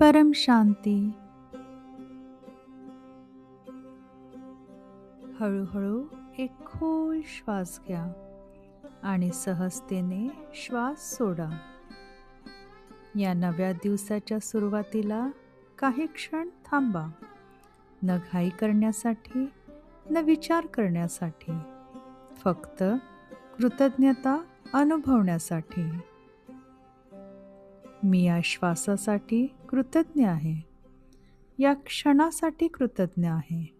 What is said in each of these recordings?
परम शांती. हळूहळू एक खोल श्वास घ्या आणि सहजतेने श्वास सोडा. या नव्या दिवसाच्या सुरुवातीला काही क्षण थांबा. न घाई करण्यासाठी न विचार करण्यासाठी. फक्त कृतज्ञता अनुभवण्यासाठी. मी या श्वासासाठी कृतज्ञ आहे. या क्षणासाठी कृतज्ञ आहे.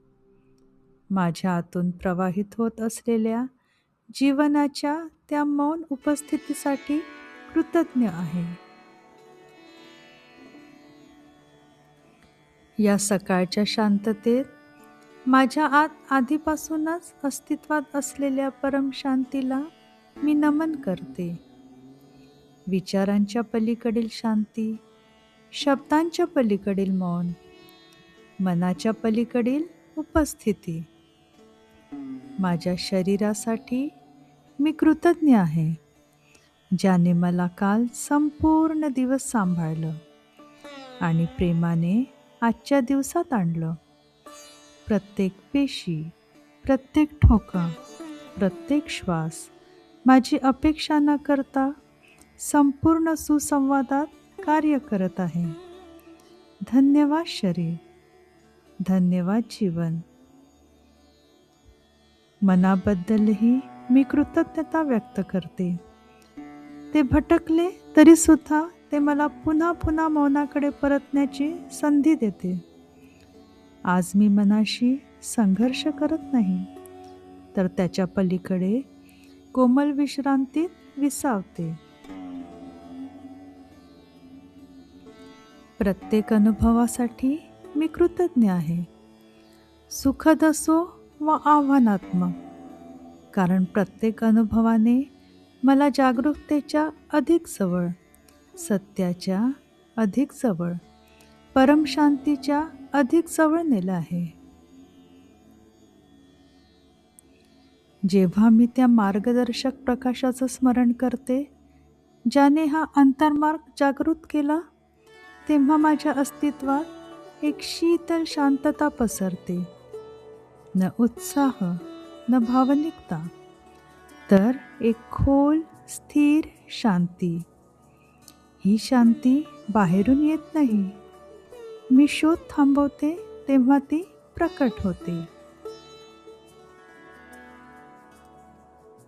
माझ्या आतून प्रवाहित होत असलेल्या जीवनाच्या त्या मौन उपस्थितीसाठी कृतज्ञ आहे. या सकाळच्या शांततेत माझ्या आत आधीपासूनच अस्तित्वात असलेल्या परमशांतीला मी नमन करते. विचारांच्या पलीकडील शांती शब्दांच्या पलीकडील मौन मनाच्या पलीकडील उपस्थिती. माझ्या शरीरासाठी मी कृतज्ञ आहे ज्याने मला काल संपूर्ण दिवस सांभाळलं आणि प्रेमाने आजच्या दिवसात आणलं. प्रत्येक पेशी प्रत्येक ठोका प्रत्येक श्वास माझी अपेक्षा न करता संपूर्ण सुसंवादात कार्य करत आहे. धन्यवाद शरीर. धन्यवाद जीवन. मनाबद्दलही मी कृतज्ञता व्यक्त करते. ते भटकले तरीसुद्धा ते मला पुन्हा पुन्हा मौनाकडे परतण्याची संधी देते. आज मी मनाशी संघर्ष करत नाही तर त्याच्या पलीकडे कोमल विश्रांतीत विसावते. प्रत्येक अनुभवासाठी मी कृतज्ञ आहे. सुखद असो व आव्हानात्मक कारण प्रत्येक अनुभवाने मला जागरूकतेच्या अधिक जवळ सत्याच्या अधिक जवळ परमशांतीच्या अधिक जवळ नेलं आहे. जेव्हा मी त्या मार्गदर्शक प्रकाशाचं स्मरण करते ज्याने हा अंतर्मार्ग जागृत केला तेव्हा माझ्या अस्तित्वात एक शीतल शांतता पसरते. न उत्साह न भावनिकता. तर एक खोल स्थिर शांती. ही शांती बाहेरून येत नाही. मी शोध थांबवते तेव्हा ती प्रकट होते.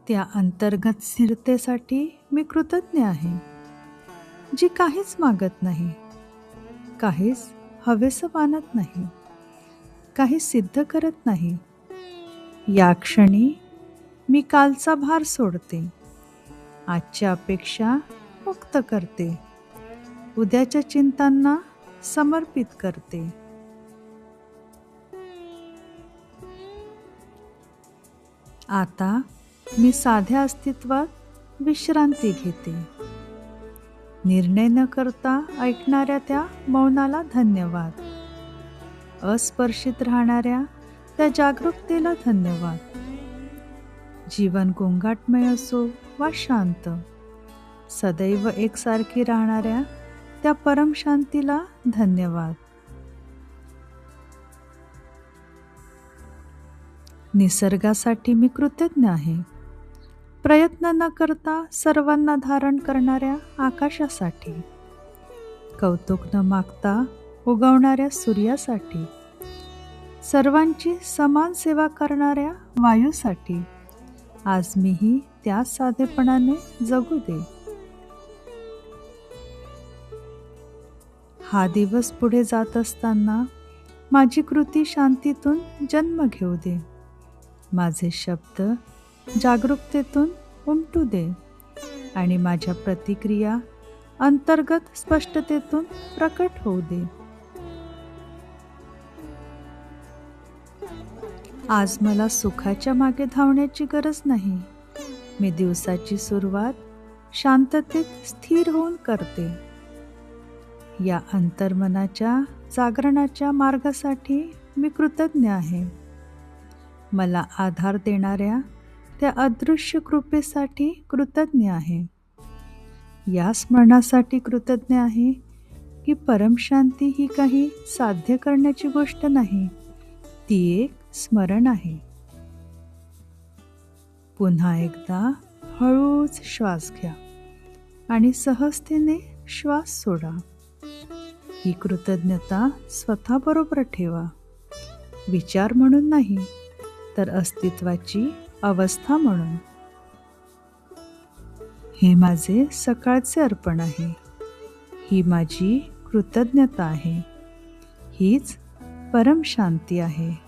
त्या अंतर्गत स्थिरतेसाठी मी कृतज्ञ आहे. जी काहीच मागत नाही. काहीच हवेस मानत नाही काही सिद्ध करत नाही. या क्षणी मी कालचा भार सोडते आजच्या अपेक्षा मुक्त करते उद्याच्या चिंतांना समर्पित करते. आता मी साध्या अस्तित्वात विश्रांती घेते. निर्णय न करता ऐकणाऱ्या त्या मौनाला धन्यवाद. अस्पर्शित राहणाऱ्या त्या जागरूकतेला धन्यवाद. जीवन गोंगाटमय असो वा शांत सदैव एकसारखी राहणाऱ्या त्या परमशांतीला धन्यवाद. निसर्गासाठी मी कृतज्ञ आहे. प्रयत्न न करता सर्वांना धारण करणाऱ्या आकाशासाठी. कौतुक न मागता उगवणाऱ्या सूर्यासाठी. सर्वांची समान सेवा करणाऱ्या वायूसाठी. आज मीही त्या साधेपणाने जगू दे. हा दिवस पुढे जात असताना माझी कृती शांतीतून जन्म घेऊ दे. माझे शब्द जागरूकतेतून उमटू दे आणि माझ्या प्रतिक्रिया अंतर्गत स्पष्टतेतून प्रकट होऊ दे. आज मला सुखाच्या मागे धावण्याची गरज नाही. मी दिवसाची सुरुवात शांततेत स्थिर होऊन करते. या अंतर्मनाच्या जागरणाच्या मार्गासाठी मी कृतज्ञ आहे. मला आधार देणाऱ्या त्या अदृश्य कृपेसाठी कृतज्ञ आहे. या स्मरणासाठी कृतज्ञ आहे की परमशांती ही काही साध्य करण्याची गोष्ट नाही ती एक स्मरण आहे. पुन्हा एकदा हळूच श्वास घ्या आणि सहजतेने श्वास सोडा. ही कृतज्ञता स्वतःबरोबर ठेवा. विचार म्हणून नाही तर अस्तित्वाची अवस्था म्हणून. हे माझे सकाळचे अर्पण आहे. ही माझी कृतज्ञता आहे. हीच परमशांती आहे.